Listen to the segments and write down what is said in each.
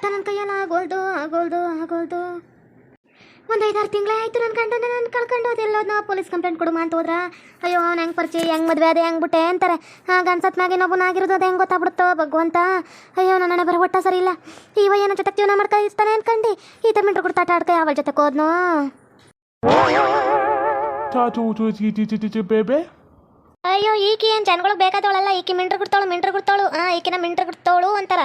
ಒಟ್ಟ ನನ್ನ ಕೈಯಲ್ಲಿ ಆಗೋಲ್ದು ಆಗೋಲ್ದು ಆಗೋಲ್ದು ಒಂದು ಐದಾರು ತಿಂಗಳೇ ಆಯ್ತು ನನ್ನ ಕಂಡು ನಾನು ಕಳ್ಕೊಂಡು ಅದೆಲ್ಲೋದ್ನ ಪೊಲೀಸ್ ಕಂಪ್ಲೇಂಟ್ ಕೊಡು ಅಂತ ಹೋದ್ರ? ಅಯ್ಯೋ ಅವ್ನು ಹೆಂಗೆ ಪರಿಚಯ ಹೆಂಗೆ ಮದುವೆ ಅದೇ ಹೆಂಗೆ ಬಿಟ್ಟೆ ಅಂತಾರೆ. ಹಾಂ ಗಂಡ್ಸತ್ ಮ್ಯಾಗೆ ಇನ್ನೊಬ್ಬನಾಗಿರೋದು ಅದು ಹೆಂಗೆ ಗೊತ್ತಾಗ್ಬಿಡುತ್ತೋ ಭಗವಂತ? ಅಯ್ಯೋ ನನ್ನ ಹಣೆ ಬರೋ ಒಟ್ಟ ಸರಿ ಇಲ್ಲ ಇವ ಏನೋ ಜೊತೆ ಜೀವನ ಮಾಡ್ತಾ ಇರ್ತಾನೆ ಅನ್ಕಂಡು. ಈತ ಮಿಂಟ್ರು ಕೊಡ್ತಾಟ ಆಡ್ಕ ಅವಳ ಜೊತೆ ಹೋದ್ನೋ? ಬೇಬೆ ಅಯ್ಯೋ ಈಕಿ ಏನು ಜನಗಳಿಗೆ ಬೇಕಾದವಳಲ್ಲ? ಈಕಿ ಮಿಂಟ್ರ್ ಕೊಡ್ತಾಳು ಮಿಂಟ್ರ್ ಕೊಡ್ತಾಳು ಹಾಂ ಈಕಿನ ಮಿಂಟ್ರ್ ಕೊಡ್ತಾಳು ಅಂತಾರ.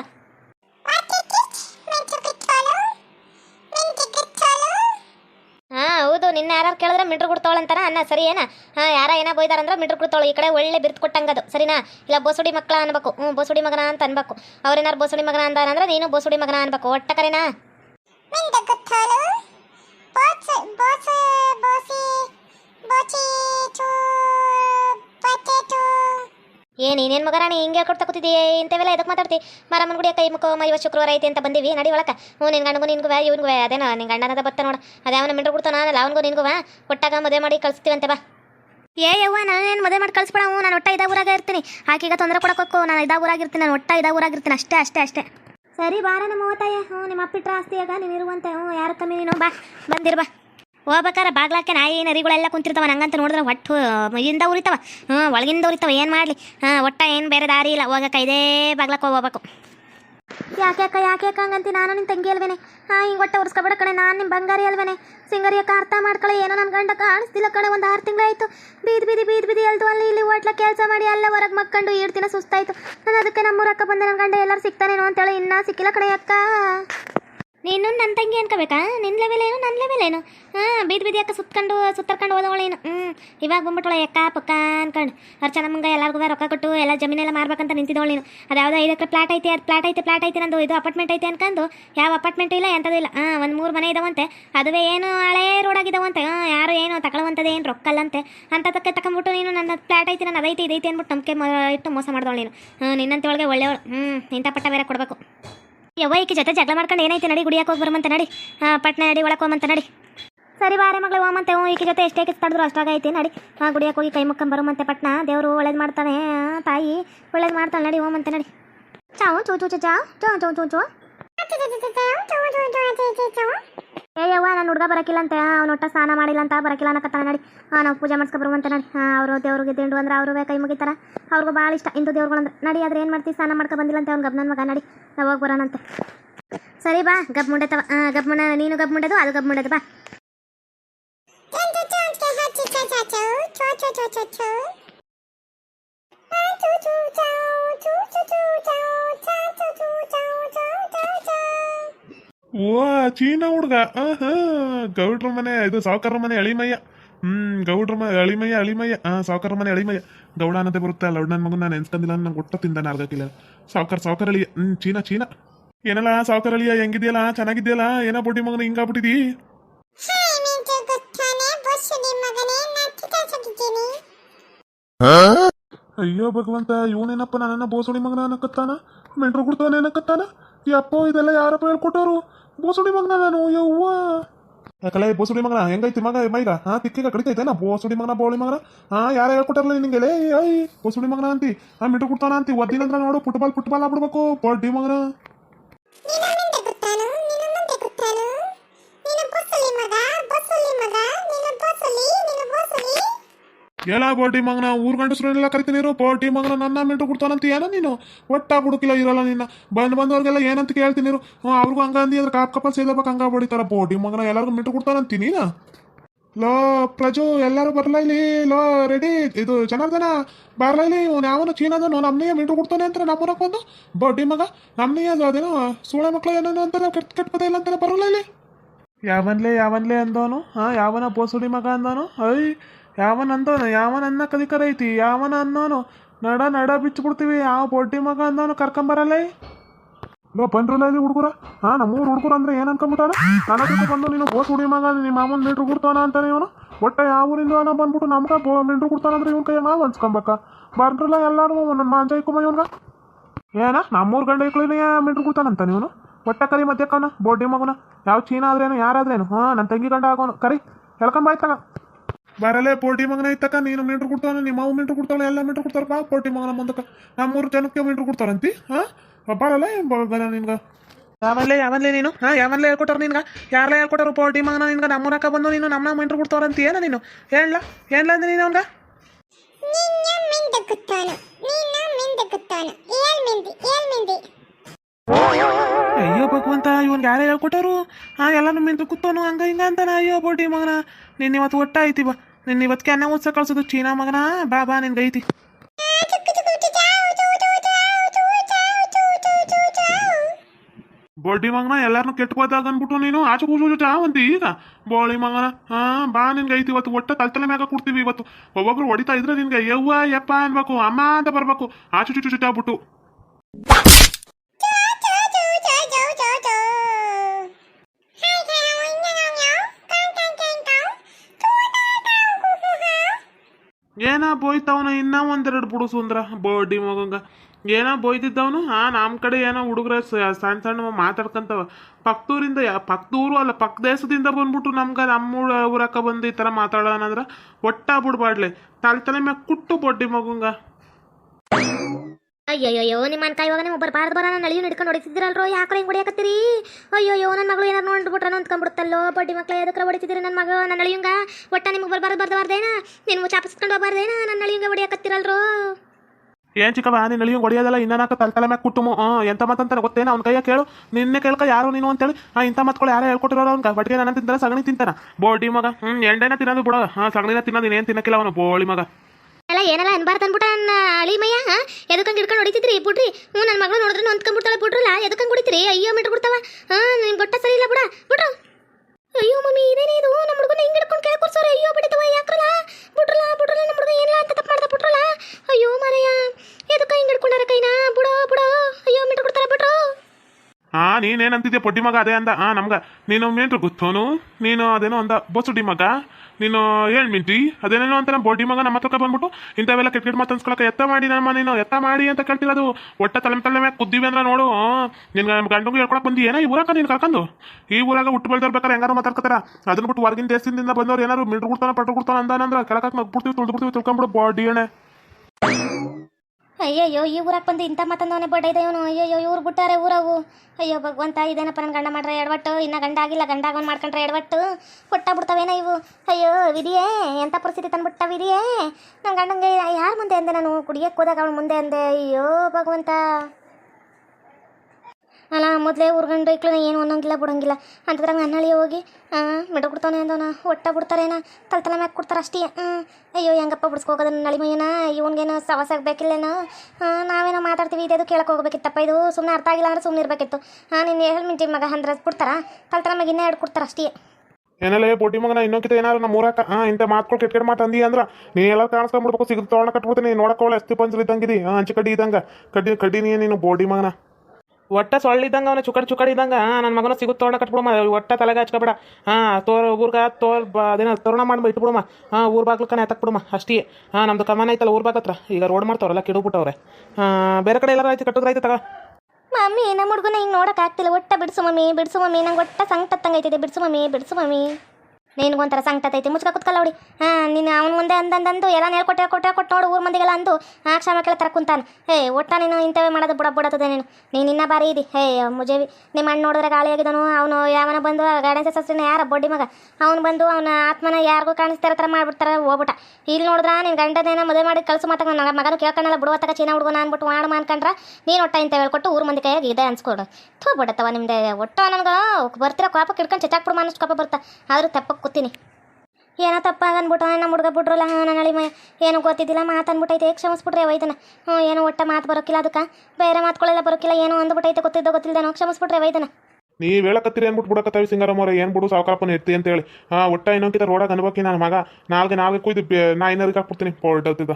ನಿನ್ನ ಯಾರು ಕೇಳಿದ್ರೆ ಮಿಟ್ರ್ ಕೊಡ್ತಾವಳ ಅಂತಾರ ಅನ್ನ ಸರಿ, ಏನ? ಹಾ, ಯಾರ ಏನೋ ಬೈದಾರ ಅಂದ್ರೆ ಮಿಟ್ರ್ ಕೊಡ್ತಾಳು ಈ ಕಡೆ ಒಳ್ಳೆ ಬಿರ್ತ್ ಕೊಟ್ಟಂಗದು. ಸರಿನಾ? ಇಲ್ಲ, ಬೋಸುಡಿ ಮಕ್ಕಳ ಅನ್ಬೇಕು. ಹ್ಞೂ ಬೋಸುಡಿ ಮಗನ ಅಂತ ಅನ್ಬೇಕು. ಅವ್ರೇನಾರು ಬೋಸುಡಿ ಮಗನ ಅಂತ ಅಂದ್ರೆ ನೀನು ಬೋಸುಡಿ ಮಗನ ಅನ್ಬೇಕು. ಒಟ್ಟ ಕರೆನಾ? ಏನ್ ಏನೇನು ಮಗನ ನೀ ಹಿಂಗೆ ಹೇಳ್ಕೊಡ್ತಾ ಕೂತಿದ್ದೀಯ? ಇಂಥವೆಲ್ಲ ಎದಕ್ಕೆ ಮಾತಾಡ್ತಿ? ಮಾರಮ್ಮನ ಗುಡಿಯ ಕೈ ಮುಖ ಇವತ್ತು ಶುಕ್ರವಾರ ಐತಿ ಅಂತ ಬಂದಿವಿ. ನಡಿ ಒಳಕ. ಹ್ಞೂ, ನಿನ್ ಗಂಡಗೂ ನಿನ್ಗೂ ಇವ್ನಿಗೂ ಅದೇನೋ, ನಿನ್ ಗಂಡನದ ಬತ್ತ ನೋಡ. ಅವನ ಮಿಂಡ್ರು ಕೊಡ್ತಾನ ಅಲ್ಲ ಅವನಿಗೂ ನಿನ್ಗೂ ಕೊಟ್ಟಾಗ ಮದುವೆ ಮಾಡಿ ಕಳಿಸ್ತೀವಂತೆ ಬಾ. ಏ, ಯವ್ವ, ನಾನೇನು ಮದುವೆ ಮಾಡಿ ಕಳಿಸ್ಬೇಡ ಹ್ಞೂ, ನಾನು ಒಟ್ಟ ಇದಾಗ ಊರಾಗ ಇರ್ತೀನಿ. ಆಕೆಗೆ ತೊಂದರೆ ಕೊಡಕ್ಕೋಕು ನಾನು ಇದಾಗ ಊರಾಗಿರ್ತೀನಿ ನಾನು ಒಟ್ಟ ಇದಾಗ ಊರಾಗಿರ್ತೀನಿ ಅಷ್ಟೇ ಅಷ್ಟೇ ಅಷ್ಟೇ. ಸರಿ, ಬಾರ ನಮ್ಮ ಮೂವತ್ತಾಯ ಹ್ಞೂ, ನಿಮ್ಮ ಅಪ್ಪಿಟ್ರ ಆಸ್ತಿಯಾಗ ನೀನು ಇರುವಂತೆ. ಹ್ಞೂ, ಯಾರು ಕಮ್ಮಿ ನೀನು ಬಾ. ಬಂದಿರ್ ಬಾ. ಹೋಗ್ಬೇಕಾರೆ ಬಾಗ್ಲಾಕೆ ನಾಯಿ ನರಿಗಳೆಲ್ಲ ಕುಂತಿರ್ತಾವ. ನಂಗಂತ ನೋಡಿದ್ರೆ ಒಟ್ಟು ಇಂದ ಉರಿತಾವ. ಹ್ಞೂ ಒಳಗಿಂದ ಉರಿತಾವ. ಏನು ಮಾಡಲಿ? ಹಾಂ, ಒಟ್ಟ ಏನು ಬೇರೆ ದಾರಿ ಇಲ್ಲ. ಹೋಗಕ್ಕ ಇದೇ ಬಾಗ್ಲಕ್ಕೆ ಹೋಗ್ಬೇಕು. ಯಾಕೆ ಅಕ್ಕ ಯಾಕೆ ಅಕ್ಕ ಹಂಗಂತಿ? ನಾನು ನಿನ್ನ ತಂಗಿ ಅಲ್ವೇನೆ. ಹಾಂ, ಹಿಂಗೆ ಒಟ್ಟ ಉರ್ಸ್ಕೊಬೇಡ ಕಣೆ. ನಾನು ನಿಮ್ಮ ಬಂಗಾರಿ ಅಲ್ವೇನೆ. ಸಿಂಗರಿ ಅಕ್ಕ ಅರ್ಥ ಮಾಡ್ಕೊಳ್ಳಿ. ಏನೋ ನನ್ನ ಗಂಡ ಕಾಣಿಸ್ತಿಲ್ಲ ಕಣೆ. ಒಂದು ಆರು ತಿಂಗಳಾಯ್ತು. ಬೀದಿ ಬೀದಿ ಬೀದಿ ಬೀದಿ ಎಲ್ದು ಅಲ್ಲಿ ಇಲ್ಲಿ ಹೋಟ್ಲ ಕೆಲಸ ಮಾಡಿ ಅಲ್ಲ ಹೊರಗೆ ಮಕ್ಕಂಡು ಏಳು ದಿನ ಸುಸ್ತಾಯಿತು. ನಾನು ಅದಕ್ಕೆ ನಮ್ಮೂರಕ್ಕ ಬಂದೆ. ನನ್ನ ಗಂಡ ಎಲ್ಲರೂ ಸಿಗ್ತಾನೇನೋ ಅಂತೇಳಿ ಇನ್ನೂ ಸಿಕ್ಕಿಲ್ಲ ಕಣೆ ಅಕ್ಕ. ನೀನು ನನ್ನ ತಂಗಿ ಅನ್ಕೋಬೇಕಾ? ನಿನ್ನ ಲೆವೆಲ್ ಏನು ನನ್ನ ಲೆವೆಲ್ ಏನು? ಹಾಂ, ಬೀದಿ ಬೀದಿ ಅಕ್ಕ ಸುತ್ಕೊಂಡು, ಸುತ್ತರ್ಕೊಂಡು ಹೋದವಳೇನು ಹ್ಞೂ ಇವಾಗ ಬಂದ್ಬಿಟ್ಟಳ ಎಕ್ಕ ಪಕ್ಕ ಅನ್ಕೊಂಡು. ಅರ್ಚ ನಮ್ಮಂಗೆ ಎಲ್ಲರಿಗೂ ರೊಕ್ಕ ಕೊಟ್ಟು, ಎಲ್ಲ ಜಮೀನೆಲ್ಲ ಮಾರ್ಬೇಕಂತ ನಿಂತಿದ್ದವಳೇನು ಅದು ಯಾವುದೋ ಐದು ಎಕರೆ ಪ್ಲಾಟ್ ಐತೆ, ಅದು ಪ್ಲಾಟ್ ಐತೆ ಪ್ಲಾಟ್ ಐತೆ ನಂದು, ಇದು ಅಪಾರ್ಟ್ಮೆಂಟ್ ಐತೆ ಅನ್ಕೊಂಡು, ಯಾವ ಅಪಾರ್ಟ್ಮೆಂಟ್ ಇಲ್ಲ, ಎಂಥದ್ದು ಇಲ್ಲ. ಹಾಂ, ಒಂದು ಮೂರು ಮನೆ ಇದಾವಂತೆ. ಅದುವೇ ಏನು ಹಳೇ ರೋಡ್ ಆಗಿದಾವಂತೆ. ಹಾಂ, ಯಾರು ಏನು ತಗೊಳ್ಳುವಂಥದ್ದು ಏನು ರೊಕ್ಕ ಅಂಥದಕ್ಕೆ ತಗೊಂಬಿಟ್ಟು ನೀನು ನನ್ನ ಪ್ಲಾಟ್ ಐತೆ ನಾನು ಅದೈತೆ, ಇದೈತೆ ಅಂದ್ಬಿಟ್ಟು ನಂಬಿಕೆ ಇಟ್ಟು ಮೋಸ ಮಾಡಿದವಳೇನು ನೀನು. ನಿನ್ನಂತೆ ಒಳಗೆ ಒಳ್ಳೆಯವಳು. ಹ್ಞೂ ಇಂಥ ಪಟ್ಟ ಬೇರೆ ಕೊಡಬೇಕು. ಯವ್ವ, ಈಕೆ ಜೊತೆ ಜಗಳ ಮಾಡ್ಕೊಂಡು ಏನೈತೆ ನಡಿ, ಗುಡಿಯಾಕ ಹೋಗಿ ಬರಮಂತ ನಡಿ. ಪಟ್ನ ನಡಿ ಒಳಗೆ ಹೋಮಂತೆ ನಡಿ. ಸರಿ ಬಾರೆ ಮಗಳು ಹೋಮಂತೆ ಈಕೆ ಜೊತೆ ಎಷ್ಟೇ ಕಿತ್ತಾಡಿದ್ರು ಅಷ್ಟಾಗೈತಿ ನಡಿ. ಆ, ಗುಡಿಯಾಕ ಹೋಗಿ ಕೈ ಮುಕ್ಕಂಡು ಬರುಮಂತೆ ಪಟ್ನ. ದೇವರು ಒಳ್ಳೇದು ಮಾಡ್ತಾನೆ ತಾಯಿ ಒಳ್ಳೇದು ಮಾಡ್ತಾಳೆ, ನಡಿ ಹೋಮಂತೆ ನಡಿ. ಚಾವು ಚೂ ಚೂ ಚಾ ಚೋ ಚೋ ಚೂ ಚೂ ಏ, ಯವ್ವ, ನಾನು ಹುಡುಗ ಬರಕಿಲ್ಲ ಅಂತ ಅವ್ನು ಒಟ್ಟ ಸ್ನಾನ ಮಾಡಿಲ್ಲ ಅಂತ ಬರಕಿಲ್ಲ ಅನ್ನಕತ್ತಾನ ನಡಿ. ಹಾಂ ನಾವು ಪೂಜೆ ಮಾಡಿಸ್ಕೊ ಬರುವಂತೆ ನಡಿ. ಹಾಂ ಅವರು ದೇವ್ರಿಗೆ ದಿಂಡು ಅಂದ್ರೆ ಅವರು ಕೈ ಮುಗಿತಾರ. ಅವ್ರಿಗೂ ಭಾಳ ಇಷ್ಟ ಇಂದು ದೇವ್ರುಗಳಂದ್ರೆ. ನಡಿ, ಆದ್ರೆ ಏನು ಮಾಡ್ತೀವಿ ಸ್ನಾನ ಮಾಡ್ಕೊ ಬಂದಿಲ್ಲ ಅಂತ ಅವ್ನು ಗಬ್ಬನ ಮಗ. ನಡಿ ನಾವು ಹೋಗಿ ಬರೋಣಂತೆ. ಸರಿ, ಬಾ. ಗಬ್ ಮುಂಡೆ ತವ ಗಬ್ ಮುಂಡ, ನೀನು ಗಬ್ ಮುಂಡೆದು, ಅದು ಗಬ್ ಮುಂಡೆದು, ಬಾ. ಓ, ಚೀನಾ ಹುಡ್ಗ. ಆಹಾ, ಗೌಡ್ರ ಮನೆ, ಇದು ಸಾವುಕಾರ ಮನೆ ಅಳಿಮಯ್ಯ. ಹ್ಮ್, ಗೌಡ್ರ ಮನೆ ಅಳಿಮಯ್ಯ ಅಳಿಮಯ್ಯ. ಹಾ ಸಾವುಕಾರ ಮನೆ ಅಳಿಮಯ್ಯ. ಗೌಡ ಅನ್ನತೆ ಬರುತ್ತೆ? ಅಲ್ಲ ನನ್ನ ಮಗನ ನಾನು ನೆನ್ಸ್ಕೊಂಡಿಲ್ಲ ನಂಗೆ ಒಟ್ಟ ತಿಂದ ಅರ್ಗಕ್ಕಿಲ್ಲ ಸಾವುಕಾರ ಸಾವುಕಾರ ಅಳಿಯ. ಹ್ಮ್, ಚೀನಾ ಚೀನಾ. ಏನಲ್ಲ, ಸಾವುಕಾರ ಅಳಿಯ, ಹೆಂಗಿದ್ಯಲ್ಲ? ಚೆನ್ನಾಗಿದ್ಯಲ್ಲ? ಏನೋ ಬೊಡಿ ಮಗನ ಹಿಂಗಾಗ್ಬಿಟ್ಟಿದಿ ಅಯ್ಯೋ ಭಗವಂತ, ಇವನೇನಪ್ಪ ನನ್ನ ಬೋಸುಳಿ ಮಗನ ಅನ್ನಕತ್ತಾನ? ಮೆಂಟ್ರು ಕೊಡ್ತಾನೆ ಕತ್ತಾನ ಈ ಅಪ್ಪ ಇದೆಲ್ಲ ಯಾರಪ್ಪ ಹೇಳ್ಕೊಟ್ಟವ್ರು? ಬೋಸುಡಿ ಮಗನ ನಾನು ಯವ್ವ? ಯಾಕಲ್ಲ ಬೋಸುಡಿ ಮಗನ ಹೆಂಗೈತಿ ಮಗ ಮೈಗ? ಹಾ ತಿಕ್ಕಿಗ ಕಡಿತೈತೇನ? ಬೋಸುಡಿ ಮಗನ ಬೋಳಿ ಮಗನ ಹಾ ಯಾರ ಹೇಳ್ಕೊಟ್ಟಾರಲ್ಲ ನಿನಗೆ ಲೇ ಐ ಬೋಸುಡಿ ಮಗನ ಅಂತಿ ಹಾ ಮಿಂಟ್ರು ಕೊಡ್ತಾನ ಅಂತಿ, ಒದ್ದಿನಂದ್ರ ನೋಡು ಫುಟ್ಬಾಲ್ ಫುಟ್ಬಾಲ್ ಆಗ್ಬಿಡ್ಬೇಕು ಬಡ್ಡಿ ಮಗನ. ಎಲ್ಲ ಬೋಟಿ ಮಗನ ಊರ್ ಗಂಡಸ್ರನ್ನೆಲ್ಲ ಕರಿತೀನಿ ಇರೋ ಬೋಟಿ ಮಗನ ನನ್ನ ಮಿಂಟು ಕೊಡ್ತಾನಂತ ಏನೋ ನೀನು? ಒಟ್ಟ ಹುಡುಕಿಲ್ಲ ಇರಲ್ಲ ನಿನ್ನ. ಬಂದು ಬಂದವ್ರಿಗೆಲ್ಲ ಏನಂತ ಕೇಳ್ತೀನಿ ಇರು ಹ್ಞೂ ಅವ್ರಿಗೂ ಹಂಗ ಅಂದಿ ಅಂದ್ರೆ ಕಾಪ್ ಕಪ್ಪಲ್ ಸೇದಬೇಕು ಹಂಗ ಬಡಿತಾರ ಬೋಟಿ ಮಗನ. ಎಲ್ಲರಿಗೂ ಮಿಂಟು ಕೊಡ್ತಾನಂತಿ ನೀನ? ಲೋ, ಪ್ರಜು, ಎಲ್ಲರೂ ಬರಲ ಇಲ್ಲಿ? ಲೋ, ರೆಡಿ. ಇದು ಜನಾರ್ದನ, ಬರಲ ಇಲ್ಲಿ? ಅವ್ನು ಯಾವನು ಚೀನಾದನು ನಮ್ಮನೆಯ ಮಿಂಟು ಕೊಡ್ತಾನೆ ಅಂತಾರೆ ನಮ್ಮೂರಕ್ಕೆ ಬಂದು? ಬಡ್ಡಿ ಮಗ ನಮ್ಮನೆಯ ಅದೇನೋ, ಸೂಳೆ ಮಕ್ಳು ಏನೇನು ಅಂತಾರೆ ಕೆಟ್ಟ ಕೆಟ್ಟ ಪದ ಇಲ್ಲ ಅಂತಾರೆ ಬರಲ್ಲ ಇಲ್ಲಿ? ಯಾವನ್ಲೇ ಯಾವನ್ಲೇ ಅಂದವನು? ಹಾ, ಯಾವನ ಪೋಸುಡಿ ಮಗ ಅಂದವನು? ಐ ಯಾವನ್ ಯಾವನನ್ನ ಕಲಿಕರೈತಿ ಯಾವನ ಅನ್ನೋನು ನಡ ನಡ ಬಿಚ್ಚಿಬಿಡ್ತೀವಿ, ಯಾವ ಬೊಡ್ಡಿ ಮಗ ಅಂದವನು ಕರ್ಕೊಂಬರಲ್ಲ ಲೋ, ಬಂದ್ರಲ್ಲ ಇಲ್ಲಿ ಹುಡುಗರ? ಹಾ, ನಮ್ಮೂರು ಹುಡುಗರು ಅಂದ್ರೆ ಏನು ಅನ್ಕೊಂಬಿಟ್ಟಾನ ನನ್ನ ಬಂದು ನೀನು ಬೋಸ್ ಹುಡಿ ಮಗ ನಿಮ್ಮ ಅಮ್ಮನ ಮೀಟ್ರ್ ಕೊಡ್ತಾನ ಅಂತಾನೆ ಇವನು? ಒಟ್ಟ ಯಾವ ಊರಿಂದ ಅವನ ಬಂದ್ಬಿಟ್ಟು ನಮ್ಗೆ ಬೋ ಕೊಡ್ತಾನ ಅಂದ್ರೆ ಇವನ್ ಕೈ ನಾವು ಅನ್ಸ್ಕೊಂಬೇಕ ಬಂದ್ರಲ್ಲ ಎಲ್ಲಾರು ನನ್ನ ಕುಮ ಇವನ್ಗ? ಏನ, ನಮ್ಮೂರು ಗಂಡ ಐಕ್ಳಿನ ಮೀಟ್ರ್ ಕೊಡ್ತಾನಂತ ಇವನು? ಒಟ್ಟ ಕರಿ ಮಧ್ಯಕ್ಕವನ ಬೋಡಿ ಮಗನ. ಯಾವ ಚೀನಾ ಆದ್ರೇನು ಯಾರಾದ್ರೇನು ಹಾ ನನ್ನ ತಂಗಿ ಗಂಡ ಆಗೋನು. ಕರಿ ಹೇಳ್ಕೊಂಬಾಯ್ತಾಗ ಬರಲೇ ಪೋಟಿ ಮಗನ ಐತಕ ನೀನು ಮೀಟ್ರ್ ಕೊಡ್ತಾನ ನಿಮ್ಮ ಅವು ಮೀಟ್ರ್ ಕೊಡ್ತಾಳೆ ಎಲ್ಲ ಮೀಟ್ರ್ ಕೊಡ್ತಾರಪ್ಪ ಪೋರ್ಟಿ ಮಗನ ಮುಂದಕ್ಕೆ. ನಮ್ಮೂರು ಜನಕ್ಕೆ ಮೀಟ್ರ್ ಕೊಡ್ತಾರಂತಿ, ಹಾ? ಬರಲ್ಲ ಏನ್ ಬರಲ್ಲ ನಿನ್ಗ. ಯಾವಲ್ಲೇ ಯಾವಲ್ಲೇ ನೀನು, ಹಾ? ಯಾವಲ್ಲೇ ಹೇಳ್ಕೊಟ್ಟಾರ ನಿನ್ಗ? ಯಾರಲ್ಲ ಹೇಳ್ಕೊಟ್ಟಾರ ಪೋಟಿ ಮಗನ ನಿನ್ಗ? ನಮ್ಮೂರಕ್ಕ ಬಂದು ನೀನು ನಮ್ಮ ಮೀಟ್ರ್ ಕೊಡ್ತಾರಂತ, ಏನ ನೀನು? ಹೇಳ ಏನ್ಲ ಅಂದ್ರೆ ನೀನು ಅವಂಗ ಅಯ್ಯೋ ಭಗವಂತ ಇವನ್ಗೆ ಯಾರೇ ಹೇಳ್ಕೊಟ್ಟಾರು ಹಾ ಎಲ್ಲಾನು ಮಿಂತು ಕೂತೋನು ಹಂಗ ಹಿಂಗ ಅಂತಾನ ಅಯ್ಯೋ ಪೋಟಿ ಮಗನ ನಿನ್ನ ಇವತ್ತು ಒಟ್ಟ ಐತಿ ಬಾ ನಿನ್ನ ಇವತ್ತು ಕೆನ್ನೆ ಉತ್ಸ ಕಳ್ಸೋದು ಚೀನಾ ಮಗನ ಬಾ ಬಾ ನಿನ್ಗೆ ಐತಿ ಬೋಟಿ ಮಗನ ಎಲ್ಲಾರನು ಕೆಟ್ಕೋದಾಗ ಅನ್ಬಿಟ್ಟು ನೀನು ಆಚೆ ಕೂಸು ಚಾವಂತಿ ಈಗ ಬೋಳಿ ಮಗನ ಹಾ ಬಾ ನಿನ್ಗೆ ಐತಿ ಇವತ್ತು ಒಟ್ಟ ತಲ್ತಲೆ ಮ್ಯಾಗ ಕೊಡ್ತೀವಿ ಇವತ್ತು ಒಬ್ಬೊಬ್ರು ಹೊಡಿತಾ ಇದ್ರೆ ನಿನ್ಗೆ ಯವ್ವ ಯಪ್ಪ ಅನ್ಬೇಕು ಅಮ್ಮ ಅಂತ ಬರ್ಬೇಕು ಆಚು ಚುಚು ಚುಚಾಗ್ಬಿಟ್ಟು ಏನ ಬೋಯ್ತವನ ಇನ್ನ ಒಂದೆರಡು ಬುಡು ಸುಂದ್ರ ಬಡ್ಡಿ ಮಗಂಗ. ಏನೋ ಬೋಯ್ತಿದ್ದವನು ಹಾ ನಮ್ಮ ಕಡೆ ಏನೋ ಹುಡುಗರ ಸಣ್ಣ ಸಣ್ಣ ಮಾತಾಡ್ಕಂತವ. ಪಕ್ತೂರಿಂದ ಯಾ, ಪಕ್ದೂರು ಅಲ್ಲ ಪಕ್ಕ ದೇಶದಿಂದ ಬಂದ್ಬಿಟ್ಟು ನಮ್ಗೆ ನಮ್ಮ ಊರ, ಊರಕ್ಕ ಬಂದು ಈ ಥರ ಮಾತಾಡೋಣ ಅಂದ್ರೆ ಒಟ್ಟ ಬಿಡ್ಬಾಡ್ಲೆ. ತಲೆ ತಲೆ ಮ್ಯಾಗ ಕುಟ್ಟು ಬೊಡ್ಡಿ ಮಗುಂಗ. ಅಯ್ಯಯ್ಯೋ ನಿಮ್ಮ ಅನ್ಕ ಇವಾಗ ನೀವು ಬರ್ಬಾರ್ದು ಬರ ನಾನು ಅಳಿಯು ಹಿಡ್ಕೊಂಡು ಹೊಡಿತಿದ್ದೀರಲ್ರೋ? ಯಾಕ್ರೆ ಹಿಂಗೆ ಹೊಡಿಯಕತ್ತೀರಿ? ಅಯ್ಯಯ್ಯೋ ನನ್ನ ಮಗಳು ಏನಾರು ಅಂತ ಅಂದ್ಕೊಂಡ್ಬಿಡುತ್ತಲ್ಲೋ ಬಡ್ಡಿ ಮಕ್ಳು ಎದಕ್ಕೆ ಹೊಡಿತಿದ್ದೀರಿ ನನ್ನ ಮಗ, ನನ್ನ ಅಳಿಯಂಗ ಒಟ್ಟ ನಿಮ್ಗೆ ಬರಬಾರ್ದು ಬರ್ದಬಾರ್ದೇನ ನೀವು ಚಾಪಿಸ್ಕೊಂಡು ಹೋಗ್ಬಾರ್ದೇನ? ನನ್ನ ಅಳಿಯಂಗ ಹೊಡಿಯಕತ್ತೀರಲ್ರೋ? ಏನ್ ಚಿಕ್ಕವ ನೀನು ಅಳಿಯಂಗೆ ಹೊಡಿಯೋದಲ್ಲ ಇನ್ನ ನಾಕ ತಲೆ ತಲೆ ಮ್ಯಾಗ ಕುಟುಂಬ ಎಂತ ಮಾತಂತ ಗೊತ್ತೇನ? ಅವ್ನ ಕೈಯ ಕೇಳು. ನಿನ್ನೆ ಕೇಳ್ಕ ಯಾರು ನೀನು ಅಂತೇಳಿ, ಆ ಇಂಥ ಮಾತ್ಗಳು ಯಾರು ಹೇಳ್ಕೊಟ್ಟಿರೋ ಅವ್ನ ಬಟ್ಟಿಗೆ ನಾನು ತಿಂತಾನೆ ಸಗಣಿ ತಿಂತಾನ. ಬೋಡಿ ಮಗ ಹ್ಞೂ ಎಂಡೆನ ತಿನ್ನೋದು ಬಿಡೋ. ಹಾಂ ಸಗಣಿನ ತಿನ್ನೋದು ಏನು ತಿನ್ನಕ್ಕಿಲ್ಲ ಅವನು. ಬೋಳಿ ಮಗ. ಏನೆಲ್ಲ ಅನ್ಬಾರ್ದು ಅನ್ಬಿಟ್ಟ ನನ್ನ ಅಳಿಮಯ್ಯ ಎದಕ್ಕಂಗೆ ಹಿಡ್ಕೊಂಡು ಹೊಡಿತಿದ್ರಿ? ಬಿಡ್ರಿ ಹ್ಞೂ ನನ್ನ ಮಗಳು ನೋಡಿದ್ರೆ ಹೊಂದ್ಕೊಂಡ್ಬಿಡ್ತಾಳೆ ಬಿಡ್ರಲ್ಲ ಎದಕ್ಕಂಗೆ ಕುಡಿತೀರಿ? ಅಯ್ಯೋ ಮೀಟ್ರ್ ಬಿಡ್ತಾವ ಹಾಂ ನಿಮ್ಮ ಸರಿ ಇಲ್ಲ ಬಿಡ. ಬಿಡ್ರು. ಅಯ್ಯೋ, ಮಮ್ಮಿ, ಇದೇನೇ ಇದು? ನಮ್ಮ ಹುಡುಗನ ಹಿಂಗೆ ಹಿಡ್ಕೊಂಡು ಕೆಳಗೆ ಕೂರ್ಸೋರು? ಅಯ್ಯೋ, ಬಿಡಿತವ, ಯಾಕ್ರಲ್ಲ? ಬಿಡ್ರಲ್ಲ ಬಿಡ್ರಲ್ಲ ನಮ್ಮ ಹುಡುಗ ಏನಿಲ್ಲ ಅಂತ ತಪ್ಪು ಮಾಡ್ತಾ ಬಿಟ್ರಲ್ಲ? ಅಯ್ಯೋ ಮರೆಯ ಎದಕ್ಕ ಹಿಂಗೆ ಹಿಡ್ಕೊಂಡಾರ ಕೈನಾ? ಬಿಡೋ ಬಿಡೋ. ಅಯ್ಯೋ ಮೀಟ್ರ್ ಕೊಡ್ತಾರ ಬಿಟ್ರು. ಹಾ ನೀನೇನಂತಿದ್ಯಾ ಪೊಟ್ಟಿ ಮಗ? ಅದೇ ಅಂದ. ಹಾ ನಮ್ಗ. ನೀನು ಮೇಂಟ್ರು ಗೊತ್ತೋನು? ನೀನು ಅದೇನೋ ಅಂದ. ಬೊಸುಡಿ ಮಗ. ನೀನು ಏಳ್ ಮಿಂಟಿ? ಅದೇನೇನೋ ಅಂತ ನಮ್ಮ ಬೋಟಿ ಮಗ ನಮ್ಮ ಹತ್ರಕ್ಕೆ ಬಂದ್ಬಿಟ್ಟು ಇಂಥವೆಲ್ಲ ಕ್ರಿಕೆಟ್ ಕೆಟ್ಟ ಮಾತು ಅನ್ಸ್ಕೊಳಕ ಎತ್ತ ಮಾಡಿ ನಮ್ಮ ನೀನು ಎತ್ತ ಮಾಡಿ ಅಂತ ಕೇಳ್ತಿರೋದು ಒಟ್ಟ ತಲೆ ತಲೆ ಮ್ಯಾಗ ಕುದ್ದೀವಿ ಅಂದ್ರೆ ನೋಡು. ನಿನ್ ಗಂಡಂಗೂ ಹೇಳ್ಕೊಳಕ್ ಬಂದಿ. ಏನೋ ಈ ಊರಾಗ ನೀನು ಕರ್ಕೊಂಡು? ಈ ಊರಾಗ ಹುಟ್ಟು ಬೆಳೆದಿರ್ಬೇಕಾರೆ ಹೆಂಗಾರು ಮಾತಾಡ್ಕತಾರ ಅದನ್ನ ಬಿಟ್ಟು ಹೊರಗಿನ ದೇಶದಿಂದ ಬಂದವ್ರು ಏನಾರು ಮಿಂಟ್ರು ಕೊಡ್ತಾನೆ, ಪಟ್ರು ಕೊಡ್ತಾನ ಅಂದಾನಂದ್ರೆ ಕೆಳಕಾಕ್ ನಗ್ಬಿಡ್ತೀವಿ ತುಳಿದ್ಬಿಡ್ತೀವಿ, ತಿಳ್ಕೊಂಬಿಡು, ಬಾಡಿ ಎಣ್ಣೆ ಅಯ್ಯಯ್ಯೋ, ಈ ಊರಾಗ ಬಂದು ಇಂಥ ಮತ್ತೊಂದವನೇ ಬಡ್ಡ ಇದೆ ಇವನು? ಅಯ್ಯಯ್ಯೋ, ಇವ್ರು ಬಿಟ್ಟಾರೆ ಊರವು ಅಯ್ಯೋ, ಭಗವಂತ, ಇದೇನಪ್ಪ ನನ್ನ ಗಂಡ ಮಾಡ್ರೆ ಎಡವಟ್ಟು? ಇನ್ನ ಗಂಡ ಆಗಿಲ್ಲ, ಗಂಡ ಆಗೋನ್ ಮಾಡ್ಕೊಂಡ್ರೆ ಎಡವಟ್ಟು? ಹೊಟ್ಟ ಬಿಡ್ತಾವೇನ ಇವು? ಅಯ್ಯೋ, ವಿಧಿಯೇ, ಎಂಥ ಪರಿಸ್ಥಿತಿ ತಂದ್ಬಿಟ್ಟ ವಿಧಿಯೇ? ನನ್ನ ಗಂಡಂಗೆ ಯಾರ ಮುಂದೆ ಅಂದೆ ನಾನು? ಕುಡಿಯಕ್ಕೆ ಹೋದಾಗ ಅವನ ಮುಂದೆ ಅಂದೆ? ಅಯ್ಯೋ, ಭಗವಂತ. ಅಲ್ಲ, ಮೊದಲೇ ಊರ್ಗಂಡು ಇಕ್ಳು ಏನು ಅನ್ನೋಂಗಿಲ್ಲ, ಬಿಡೋಂಗಿಲ್ಲ. ಅಂತದ್ರಾಗ ಅನ್ನಳಿ ಹೋಗಿ ಬಿಡ ಕೊಡ್ತಾನೆ ಅಂದವನ. ಒಟ್ಟ ಬಿಡ್ತಾರೇನ? ತಲೆ ತಲೆ ಮ್ಯಾಕ್ ಕೊಡ್ತಾರೆ ಅಷ್ಟೇ. ಅಯ್ಯೋ, ಹೆಂಗಪ್ಪ ಬಿಡ್ಸ್ಕೋಗೋದು ನಳಿ ಮಯ್ಯನ ಇವನ್ಗೇನು ಸವಾಸ ಬೇಕಿಲ್ಲೇನೋ ನಾವೇನೋ ಮಾತಾಡ್ತೀವಿ, ಇದು ಕೇಳಕ್ಕೆ ಹೋಗ್ಬೇಕಿತ್ತಪ್ಪ. ಇದು ಸುಮ್ಮನೆ ಅರ್ಥ ಆಗಿಲ್ಲ ಅಂದ್ರೆ ಸುಮ್ಮನೆ ಇರಬೇಕಿತ್ತು. ಹಾಂ ನೀನು ಹೇಳಿ ಮಿಂಟಿ ಮಗ ಅಂದ್ರೆ ಕೊಡ್ತಾರ ತಲೆ ತಲೆ ಮಗ ಇನ್ನೇ ಎರಡು ಕೊಡ್ತಾರೆ ಅಷ್ಟೇ. ಏನಲ್ಲ ಪೋಟಿ ಮಗನ ಇನ್ನೊಂಕಿತ ಏನಾರು ನಮ್ಮ ಊರಾಕ ಹಾ ಇಂಥ ಮಾತ್ಗಳು ಕೆಟ್ಟ ಕೆಟ್ಟ ಮಾತು ಅಂದಿ ಅಂದ್ರ, ನೀ ಎಲ್ಲ ಕಾಣಿಸ್ಕೊಂಡ್ಬಿಡ್ಬೇಕು ಸಿಗುತ್ತೆ ತೊಗೊಳ ಕಟ್ಬಿಡ್ತೀನಿ ನೋಡಕೋಳ ಅಸ್ತಿ ಪಂಚರ್ ಇದ್ದಂಗಿದಿ ಹಾಂ ಕಡ್ಡಿ ಇದ್ದಂಗ. ಕಡ್ಡಿ ಕಡ್ಡಿನೇ ನೀನು ಬೋಡಿ ಮಗನ. ಒಟ್ಟ ಸೊಳ್ಳಿದ್ದಂಗ ಅವನ, ಚುಕಡ್ ಚುಕಡಿ ಇದ್ದಂಗ. ನನ್ನ ಮಗನ ಸಿಗುತ್ತೆ ತೋರಣ ಕಟ್ಬಿಡಮ್ಮ ಒಟ್ಟ ತಲೆಗೆ ಹಚ್ಕೊಬೇಡ. ಹಾಂ, ತೋರ್ ಊರ್ಗ ತೋರ್ ಬ, ಅದೇನೋ, ತೋರಣ ಮಾಡಿ ಇಟ್ಬಿಡಮ್ಮ ಹಾಂ, ಊರ್ ಬಾಗ್ಲಕ್ಕನೆ ಎತ್ತಕ್ಬಿಡಮ್ಮ ಅಷ್ಟೇ. ಹಾಂ, ನಮ್ದು ಕಮಾನ ಐತಲ್ಲ ಊರ್ ಬಾಗ್ ಹತ್ರ. ಈಗ ರೋಡ್ ಮಾಡ್ತಾವ್ರಲ್ಲ ಕಿಡುಬಿಟ್ಟವ್ರೆ ಬೇರೆ ಕಡೆ ಎಲ್ಲರೂ ಆಯ್ತು ಕಟ್ಟಿದ್ರೆ ಆಯ್ತು ತಗ. ಮಮ್ಮಿ, ನಮ್ಮ ಹುಡುಗನ ಹಿಂಗೆ ನೋಡಕ್ ಆಗ್ತಿಲ್ಲ. ಒಟ್ಟ ಬಿಡಿಸು ಮಮ್ಮಿ ಬಿಡಿಸು ಮಮ್ಮಿ. ನಂಗೆ ಒಟ್ಟ ಸಂಕಟ ತಂಗೈತಿದೆ ಬಿಡಿಸು ಮಮ್ಮಿ ಬಿಡಿಸು ಮಮ್ಮಿ. ನಿನಗೊಂಥರ ಸಂಕಟ ಐತಿ, ಮುಚ್ಕ ಕುತ್ಕಲ್ಲ ನೋಡಿ ಹಾಂ ನೀನು ಅವ್ನ ಮುಂದೆ ಅಂದಂದಂದು ಎಲ್ಲ ಹೇಳ್ಕೊಟ್ಟೆ ಕೊಟ್ಟೆ, ಕೊಟ್ಟು ನೋಡು ಊರ್ ಮಂದಿಗೆಲ್ಲ ಅಂದು, ಆ ಕ್ಷಮ ಕೇಳ ತರ ಕುಂತಾನ. ಏ, ಒಟ್ಟ ನೀನು ಇಂಥವೇ ಮಾಡೋದು ಬುಡ, ಬುಡತದೆ ನೀನು. ನೀನು ಇನ್ನ ಬಾರಿ ಇದಿ. ಹೇ ಮುಜೇವಿ, ನಿಮ್ಮ ಅಣ್ಣ ನೋಡಿದ್ರೆ ಗಾಳಿ ಆಗಿದನು. ಅವನು ಯಾವನ ಬಂದು ಗಣೇಶ ಸಸ್ರಿನ ಯಾರ? ಬೊಡ್ಡಿ ಮಗ. ಅವ್ನು ಬಂದು ಅವನ ಆತ್ಮನ ಯಾರಿಗೂ ಕಾಣಿಸ್ತಾರ ಥರ ಮಾಡ್ಬಿಡ್ತಾರ, ಹೋಗ್ಬಿಟ್ಟ. ಇಲ್ಲಿ ನೋಡಿದ್ರ ನಿನ್ನ ಗಂಡನೇನ ಮದುವೆ ಮಾಡಿ ಕಳ್ಸು ಮಾತಾಗ, ನನ್ನ ಮಗನು ಕೇಳ್ಕೊಂಡಲ್ಲ ಬಿಡುವತ್ತಾಗ ಚೀನಾ ಹುಡುಗನ ಅಂದ್ಬಿಟ್ಟು ಮಾಡು ಅನ್ಕೊಂಡ್ರ ನೀನು ಒಟ್ಟ ಇಂಥ ಹೇಳ್ಕೊಟ್ಟು ಊರು ಮಂದಿ ಕೈಯಾಗಿ ಇದೆ ಅನ್ಸ್ಕೊಡು. ಥೂ ಬಿಡತ್ತವ ನಿಮ್ದೆ. ಒಟ್ಟ ನನಗೆ ಬರ್ತಿರೋ ಕಾಪ ಕಿಡ್ಕೊಂಡು ಚಚಾಕ್ಬಿಡು ಮನಸ್ಸು ಕಾಪ ಬರ್ತಾ. ಆದ್ರೂ ತೆಪ್ಪಕ್ಕೆ ಕೂತೀನಿ. ಏನೋ ತಪ್ಪಾಗ ಅಂದ್ಬಿಟ್ಟು ನಮ್ಮ ಹುಡುಗ ಬಿಟ್ರಲ್ಲ ಹಾಂ ನಾನು ಏನು ಗೊತ್ತಿದ್ದಿಲ್ಲ, ಮಾತು ಅಂದ್ಬಿಟ್ಟೈತೆ ಕ್ಷಮಿಸ್ಬಿಟ್ರೆ ವೈದನ ಹ್ಞೂ, ಏನೋ ಒಟ್ಟ ಮಾತು ಬರೋಕ್ಕಿಲ್ಲ ಅದಕ್ಕೆ ಬೇರೆ ಮಾತುಗಳೆಲ್ಲ ಬರೋಕ್ಕಿಲ್ಲ ಏನೋ ಅಂದ್ಬಿಟ್ಟೈತೆ, ಗೊತ್ತಿದ್ದ ಗೊತ್ತಿಲ್ಲದೇನೋ ಕ್ಷಮಿಸ್ಬಿಟ್ರೆ ಒಯ್ದನ ನೀವು ಹೇಳಕತ್ತೀರಿ ಅಂದ್ಬಿಟ್ಟು ಬಿಡಕತ್ತಾವಿ ಸಿಂಗಾರಮ್ಮವ್ರೆ ಏನು ಬಿಡು ಸಾವುಕಾರಪ್ಪನ ಇರ್ತಿ ಅಂತ ಹೇಳಿ ಹಾ, ಒಟ್ಟ ಇನ್ನೊಂಕಿತ ರೋಡಾಗ ಅನ್ಬೋಕಿ ನನ್ನ ಮಗ. ನಾಲ್ಗೆ ನಾಲ್ಗೆ ಕುಯ್ದು ನಾ ಇನ್ನರಿಗೆ ಹಾಕ್ಬಿಡ್ತೀನಿ. ಹೊರಟತ್ತಿದ್ದ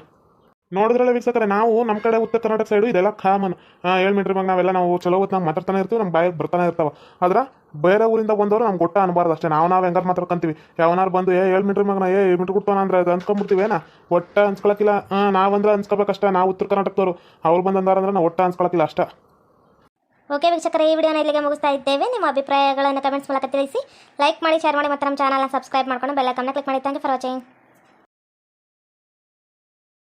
ನೋಡಿದ್ರಲ್ಲ ವೀಕ್ಷಕರೆ, ನಾವು ನಮ್ಮ ಕಡೆ ಉತ್ತರ ಕರ್ನಾಟಕ ಸೈಡು ಇದೆಲ್ಲ ಕಾಮನ್ ಏಳು ಮೀಟ್ರ್ ಮಗ ನಾವೆಲ್ಲ ನಾವು ಚಲೋ ಹೊತ್ತು ಮಾತಾಡ್ತಾನೆ ಇರ್ತೀವಿ ನಮ್ಮ ಬಾಯಿಗೆ ಬರ್ತಾನೆ ಇರ್ತಾವ. ಆದ್ರೆ ಬೇರೆ ಊರಿಂದ ಬಂದವರು ನಮ್ಗೆ ಗೊಟ್ಟ ಅನ್ಬಾರ್ದು ಅಷ್ಟೇ. ನಾವು ನಾವು ಹೆಂಗಾರು ಮಾತಾಡ್ಕೊಂತೀವಿ ಯಾವನಾರು ಬಂದು, ಏ ಏಳು ಮೀಟ್ರ್ ಮಗನ, ಏ ಏಳು ಮೀಟ್ರ್ ಕೊಡ್ತಾನ ಅಂದ್ರೆ ಅದು ಅನ್ಸ್ಕೊಂಡ್ಬಿಡ್ತೀವಿ ಏನ? ಒಟ್ಟ ಅನ್ಸ್ಕೊಳಕಿಲ್ಲ. ಹಾಂ ನಾವಂದ್ರೆ ಅನ್ಸ್ಕೊಬೇಕಷ್ಟ ನಾವು ಉತ್ತರ ಕರ್ನಾಟಕದವರು. ಅವ್ರು ಬಂದಂದಾರಂದ್ರೆ ನಾವು ಒಟ್ಟ ಅನ್ಸ್ಕೊಳಕಿಲ್ಲ ಅಷ್ಟೇ. ಓಕೆ ವೀಕ್ಷಕರೇ, ಈ ವಿಡಿಯೋನ ಇಲ್ಲಿಗೆ ಮುಗಿಸ್ತಾ ಇದ್ದೇವೆ. ನಿಮ್ಮ ಅಭಿಪ್ರಾಯಗಳನ್ನು ಕಮೆಂಟ್ಸ್ ಮೂಲಕ ತಿಳಿಸಿ. ಲೈಕ್ ಮಾಡಿ ಶೇರ್ ಮಾಡಿ ಮತ್ತು ನಮ್ಮ ಚಾನಲ್ನ ಸಬ್ಸ್ಕ್ರೈಬ್ ಮಾಡ್ಕೊಂಡು ಬೆಲ್ಲೈಕನ್ನ ಕ್ಲಿಕ್ ಮಾಡಿ. Thank you for watching